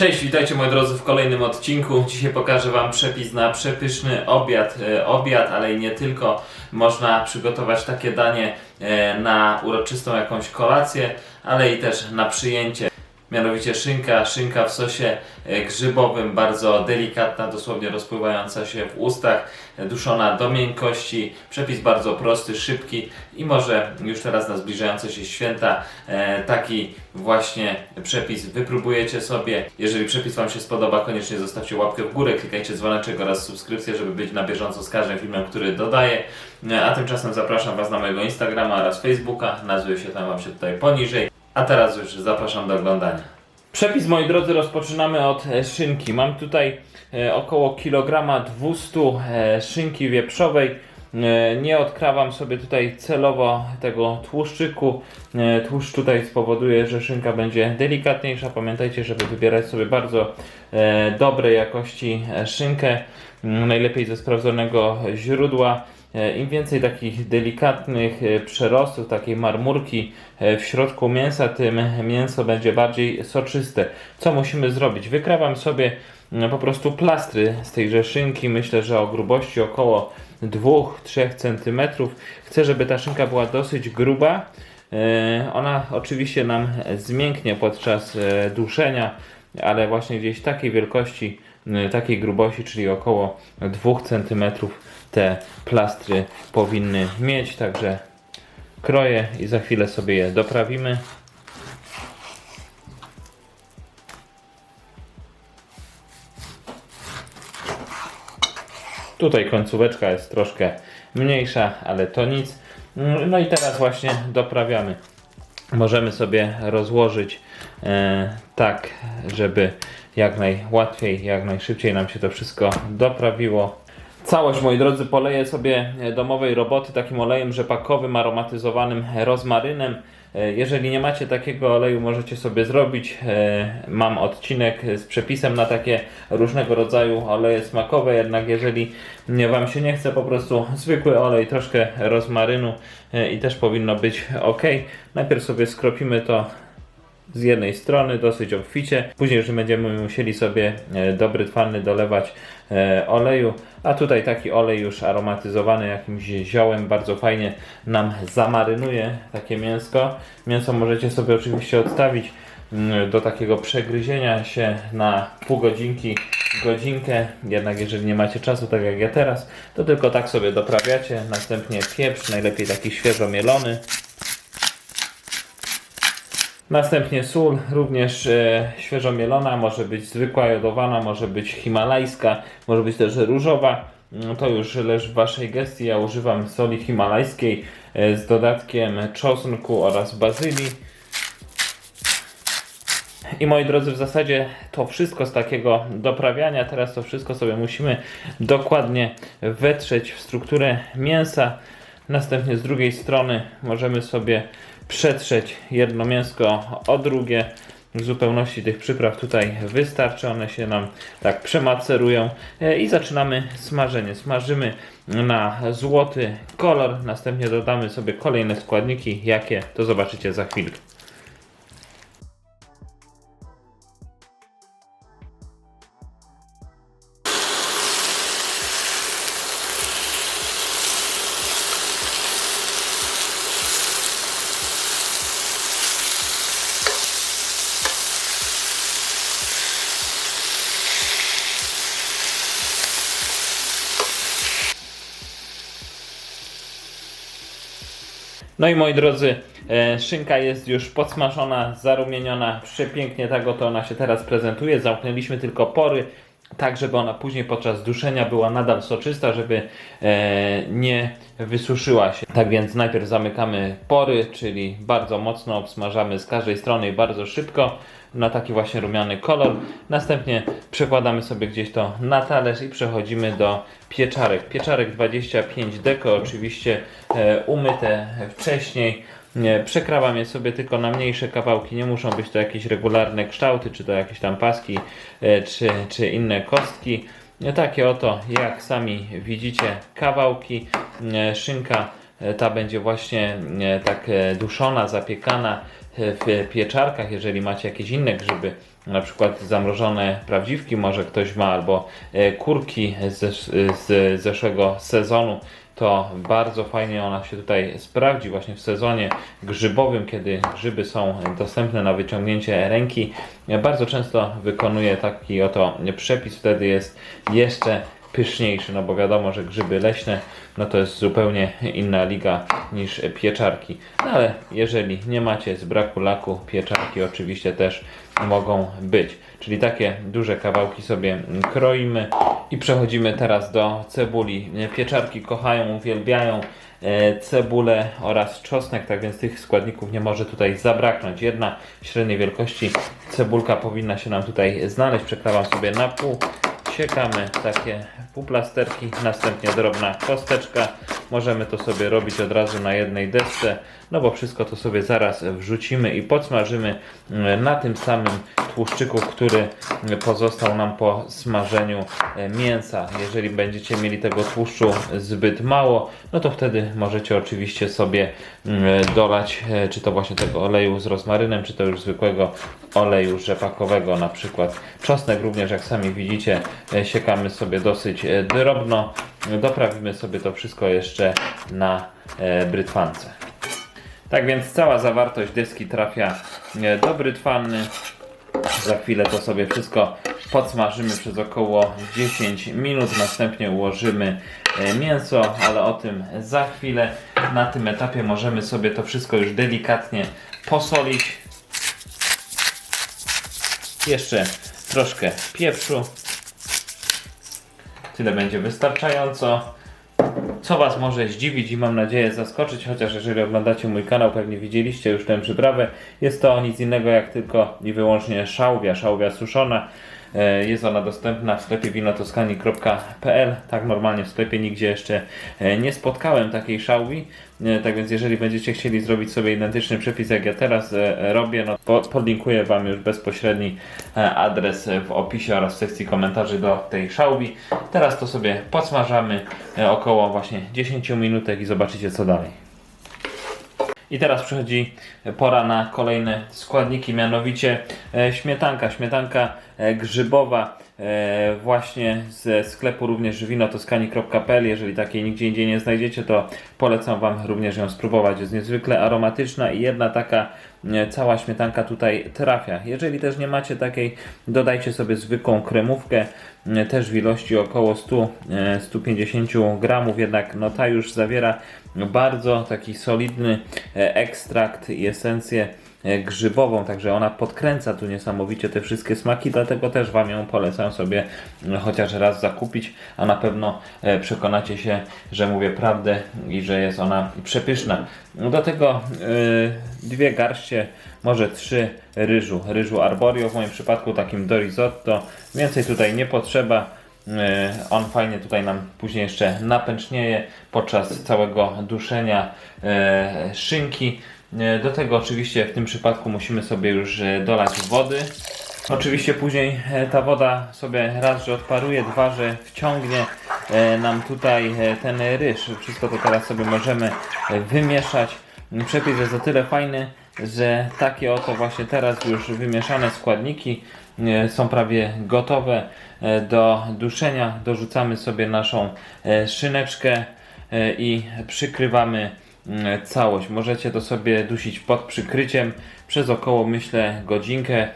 Cześć, witajcie moi drodzy w kolejnym odcinku. Dzisiaj pokażę Wam przepis na przepyszny obiad, e, obiad, ale i nie tylko. Można przygotować takie danie e, na uroczystą jakąś kolację, ale i też na przyjęcie. Mianowicie szynka, szynka w sosie e, grzybowym, bardzo delikatna, dosłownie rozpływająca się w ustach, e, duszona do miękkości. Przepis bardzo prosty, szybki i może już teraz na zbliżające się święta e, taki właśnie przepis wypróbujecie sobie. Jeżeli przepis Wam się spodoba, koniecznie zostawcie łapkę w górę, klikajcie dzwoneczek oraz subskrypcję, żeby być na bieżąco z każdym filmem, który dodaję. A tymczasem zapraszam Was na mojego Instagrama oraz Facebooka. Nazwy się tam Wam się tutaj poniżej. A teraz już zapraszam do oglądania. Przepis, moi drodzy, rozpoczynamy od e, szynki. Mam tutaj e, około kilograma 200 e, szynki wieprzowej. Nie odkrawam sobie tutaj celowo tego tłuszczyku. Tłuszcz tutaj spowoduje, że szynka będzie delikatniejsza. Pamiętajcie, żeby wybierać sobie bardzo dobrej jakości szynkę. Najlepiej ze sprawdzonego źródła. E, Im więcej takich delikatnych e, przerostów, takiej marmurki e, w środku mięsa, tym mięso będzie bardziej soczyste. Co musimy zrobić? Wykrawam sobie mm, po prostu plastry z tejże szynki. Myślę, że o grubości około 2-3 cm. Chcę, żeby ta szynka była dosyć gruba. Ona oczywiście nam zmięknie podczas duszenia, ale właśnie gdzieś takiej wielkości, takiej grubości, czyli około 2 cm te plastry powinny mieć, także kroję i za chwilę sobie je doprawimy. Tutaj końcóweczka jest troszkę mniejsza, ale to nic. No i teraz właśnie doprawiamy. Możemy sobie rozłożyć e, tak, żeby jak najłatwiej, jak najszybciej nam się to wszystko doprawiło. Całość, moi drodzy, poleję sobie e, domowej roboty takim olejem rzepakowym, aromatyzowanym rozmarynem. E, Jeżeli nie macie takiego oleju, możecie sobie zrobić. E, Mam odcinek z przepisem na takie różnego rodzaju oleje smakowe, jednak jeżeli Wam się nie chce, po prostu zwykły olej, troszkę rozmarynu i też powinno być ok. Najpierw sobie skropimy to z jednej strony dosyć obficie. Później już będziemy musieli sobie e, dobry twarny dolewać e, oleju, a tutaj taki olej już aromatyzowany jakimś ziołem bardzo fajnie nam zamarynuje takie mięsko. Mięso możecie sobie oczywiście odstawić mm, do takiego przegryzienia się na pół godzinki, godzinkę. Jednak jeżeli nie macie czasu, tak jak ja teraz, to tylko tak sobie doprawiacie. Następnie pieprz, najlepiej taki świeżo mielony. Następnie sól, również e, świeżo mielona, może być zwykła jodowana, może być himalajska, może być też różowa. Mm, To już leży w Waszej gestii. Ja używam soli himalajskiej e, z dodatkiem czosnku oraz bazylii. I moi drodzy, w zasadzie to wszystko z takiego doprawiania. Teraz to wszystko sobie musimy dokładnie wetrzeć w strukturę mięsa. Następnie z drugiej strony możemy sobie przetrzeć jedno mięsko o drugie. W zupełności tych przypraw tutaj wystarczy, one się nam tak przemacerują E, i zaczynamy smażenie. Smażymy na złoty kolor, następnie dodamy sobie kolejne składniki, jakie to zobaczycie za chwilkę. No i moi drodzy, e, szynka jest już podsmażona, zarumieniona, przepięknie tak oto ona się teraz prezentuje. Zamknęliśmy tylko pory, tak żeby ona później podczas duszenia była nadal soczysta, żeby e, nie wysuszyła się. Tak więc najpierw zamykamy pory, czyli bardzo mocno obsmażamy z każdej strony i bardzo szybko na taki właśnie rumiany kolor. Następnie przekładamy sobie gdzieś to na talerz i przechodzimy do pieczarek. Pieczarek 25 deko, oczywiście e, umyte wcześniej. Nie, Przekrawam je sobie tylko na mniejsze kawałki, nie muszą być to jakieś regularne kształty, czy to jakieś tam paski, e, czy, czy inne kostki. E, Takie oto, jak sami widzicie, kawałki. E, Szynka ta będzie właśnie tak duszona, zapiekana w pieczarkach. Jeżeli macie jakieś inne grzyby, na przykład zamrożone prawdziwki, może ktoś ma, albo kurki z, z zeszłego sezonu, to bardzo fajnie ona się tutaj sprawdzi właśnie w sezonie grzybowym, kiedy grzyby są dostępne na wyciągnięcie ręki. Ja bardzo często wykonuję taki oto przepis, wtedy jest jeszcze pyszniejszy, no bo wiadomo, że grzyby leśne, no to jest zupełnie inna liga niż pieczarki. No ale jeżeli nie macie z braku laku, pieczarki oczywiście też mogą być. Czyli takie duże kawałki sobie kroimy i przechodzimy teraz do cebuli. Pieczarki kochają, uwielbiają e, cebulę oraz czosnek, tak więc tych składników nie może tutaj zabraknąć. Jedna średniej wielkości cebulka powinna się nam tutaj znaleźć. Przekrawam sobie na pół. Siekamy takie półplasterki, następnie drobna kosteczka. Możemy to sobie robić od razu na jednej desce, no bo wszystko to sobie zaraz wrzucimy i podsmażymy mm, na tym samym tłuszczyku, który pozostał nam po smażeniu e, mięsa. Jeżeli będziecie mieli tego tłuszczu zbyt mało, no to wtedy możecie oczywiście sobie mm, dolać, e, czy to właśnie tego oleju z rozmarynem, czy to już zwykłego oleju rzepakowego na przykład. Czosnek również, jak sami widzicie, e, siekamy sobie dosyć e, drobno. Doprawimy sobie to wszystko jeszcze na e, brytwance. Tak więc cała zawartość deski trafia e, do brytwanny. Za chwilę to sobie wszystko podsmażymy przez około 10 minut. Następnie ułożymy e, mięso, ale o tym za chwilę. Na tym etapie możemy sobie to wszystko już delikatnie posolić. Jeszcze troszkę pieprzu. Tyle będzie wystarczająco. Co Was może zdziwić i mam nadzieję zaskoczyć, chociaż jeżeli oglądacie mój kanał, pewnie widzieliście już tę przyprawę. Jest to nic innego jak tylko i wyłącznie szałwia, szałwia suszona. E, Jest ona dostępna w sklepie winotoskani.pl. Tak normalnie w sklepie nigdzie jeszcze e, nie spotkałem takiej szałwi. E, Tak więc jeżeli będziecie chcieli zrobić sobie identyczny przepis jak ja teraz robię, no po- podlinkuję Wam już bezpośredni adres w opisie oraz w sekcji komentarzy do tej szałwi. Teraz to sobie podsmażamy około właśnie 10 minutek i zobaczycie co dalej. I teraz przychodzi pora na kolejne składniki, mianowicie e, śmietanka. Śmietanka e, grzybowa e, właśnie ze sklepu również winotoskani.pl. Jeżeli takiej nigdzie indziej nie znajdziecie, to polecam Wam również ją spróbować. Jest niezwykle aromatyczna i jedna taka cała śmietanka tutaj trafia. Jeżeli też nie macie takiej, dodajcie sobie zwykłą kremówkę, też w ilości około 100, e, 150 gramów, jednak no ta już zawiera bardzo taki solidny e, ekstrakt i esencję e, grzybową, także ona podkręca tu niesamowicie te wszystkie smaki, dlatego też Wam ją polecam sobie e, chociaż raz zakupić, a na pewno e, przekonacie się, że mówię prawdę i że jest ona przepyszna. Do tego dwie garście, może trzy ryżu, ryżu arborio, w moim przypadku takim do risotto, więcej tutaj nie potrzeba. E, On fajnie tutaj nam później jeszcze napęcznieje podczas całego duszenia e, szynki. E, Do tego oczywiście w tym przypadku musimy sobie już dolać wody. Oczywiście później ta woda sobie raz, że odparuje, dwa, że wciągnie nam tutaj ten ryż. Wszystko to teraz sobie możemy wymieszać. Przepis jest o tyle fajny, że takie oto właśnie teraz już wymieszane składniki są prawie gotowe e, do duszenia. Dorzucamy sobie naszą e, szyneczkę e, i przykrywamy mm, całość. Możecie to sobie dusić pod przykryciem przez około myślę godzinkę,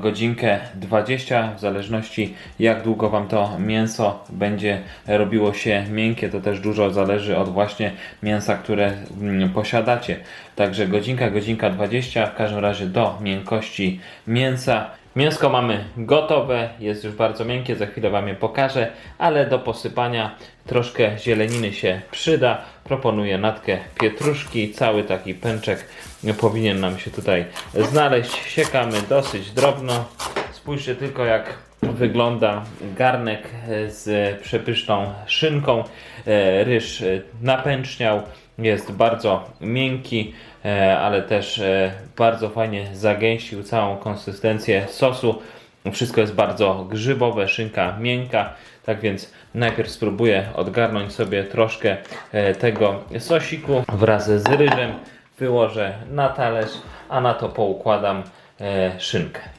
godzinkę 20, w zależności jak długo Wam to mięso będzie robiło się miękkie, to też dużo zależy od właśnie mięsa, które mm, posiadacie. Także godzinka, godzinka 20, w każdym razie do miękkości mięsa. Mięsko mamy gotowe, jest już bardzo miękkie, za chwilę Wam je pokażę, ale do posypania troszkę zieleniny się przyda. Proponuję natkę pietruszki, cały taki pęczek powinien nam się tutaj znaleźć. Siekamy dosyć drobno. Spójrzcie tylko jak wygląda garnek z przepyszną szynką. E, Ryż napęczniał, jest bardzo miękki, e, ale też e, bardzo fajnie zagęścił całą konsystencję sosu. Wszystko jest bardzo grzybowe, szynka miękka. Tak więc najpierw spróbuję odgarnąć sobie troszkę e, tego sosiku wraz z ryżem. Wyłożę na talerz, a na to poukładam szynkę.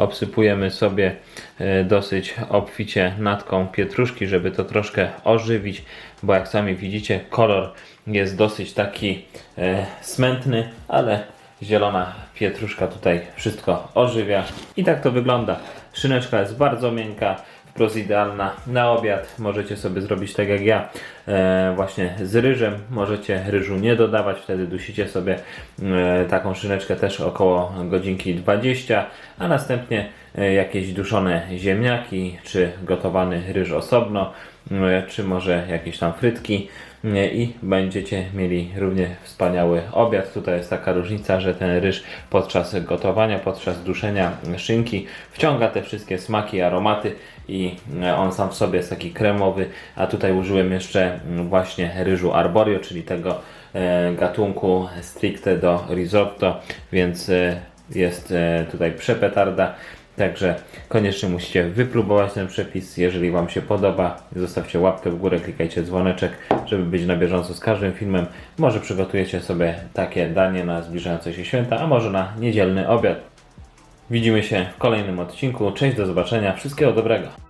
Obsypujemy sobie e, dosyć obficie natką pietruszki, żeby to troszkę ożywić, bo jak sami widzicie, kolor jest dosyć taki e, smętny, ale zielona pietruszka tutaj wszystko ożywia i tak to wygląda. Szyneczka jest bardzo miękka, wprost idealna na obiad. Możecie sobie zrobić tak jak ja, e, właśnie z ryżem. Możecie ryżu nie dodawać, wtedy dusicie sobie e, taką szyneczkę też około godzinki 20, a następnie e, jakieś duszone ziemniaki, czy gotowany ryż osobno, e, czy może jakieś tam frytki i będziecie mieli równie wspaniały obiad. Tutaj jest taka różnica, że ten ryż podczas gotowania, podczas duszenia szynki wciąga te wszystkie smaki, aromaty i e, on sam w sobie jest taki kremowy, a tutaj użyłem jeszcze mm, właśnie ryżu arborio, czyli tego e, gatunku stricte do risotto, więc e, jest tutaj przepetarda. Także koniecznie musicie wypróbować ten przepis. Jeżeli Wam się podoba, zostawcie łapkę w górę, klikajcie dzwoneczek, żeby być na bieżąco z każdym filmem. Może przygotujecie sobie takie danie na zbliżające się święta, a może na niedzielny obiad. Widzimy się w kolejnym odcinku. Cześć, do zobaczenia. Wszystkiego dobrego.